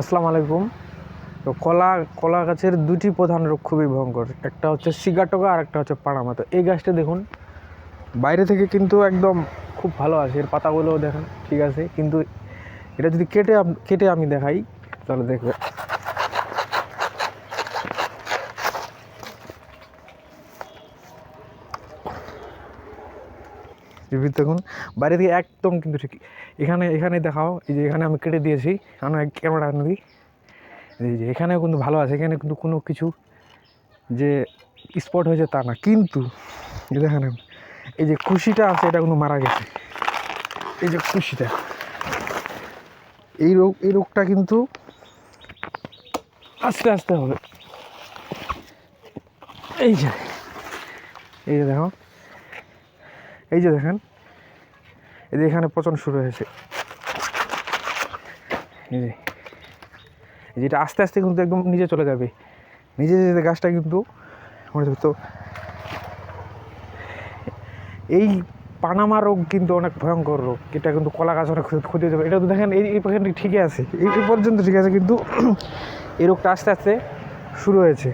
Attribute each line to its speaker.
Speaker 1: আসসালামু আলাইকুম। তো কলা কলা গাছের দুটি প্রধান রোগ খুবই ভয়ঙ্কর। একটা হচ্ছে সিগাটোকা আর একটা হচ্ছে পাড়ামাতো এই গাছটা দেখুন, বাইরে থেকে কিন্তু একদম খুব ভালো আছে এর পাতাগুলোও দেখেন, ঠিক আছে। কিন্তু এটা যদি কেটে কেটে আমি দেখাই, তাহলে দেখবে টিভি দেখুন। বাইরে থেকে একদম কিন্তু ঠিক এখানে এখানে দেখাও। এই যে এখানে আমি কেটে দিয়েছি। আমি এক ক্যামেরা আনি এই যে এখানেও কিন্তু ভালো আছে। এখানে কিন্তু কোনো কিছু যে স্পট হয়েছে তা না। কিন্তু দেখেন, এই যে খুশিটা আছে, এটা কিন্তু মারা গেছে। এই যে খুশিটা। এই রোগ, এই রোগটা কিন্তু আস্তে আস্তে হবে। এই যে এই যে দেখো। এই যে দেখেন, এই যে এখানে পচন শুরু হয়েছে। এই যে যেটা আস্তে আস্তে কিন্তু একদম নিচে চলে যাবে। নিজে যেতে গাছটা কিন্তু আমার তো, এই পানামা রোগ কিন্তু অনেক ভয়ঙ্কর রোগ। এটা কিন্তু কলা গাছ অনেক ক্ষতি- হতে পারে। এটা তো দেখেন, এই এই পাখানটি ঠিকই আছে। এই পর্যন্ত ঠিক আছে, কিন্তু এই রোগটা আস্তে আস্তে শুরু হয়েছে।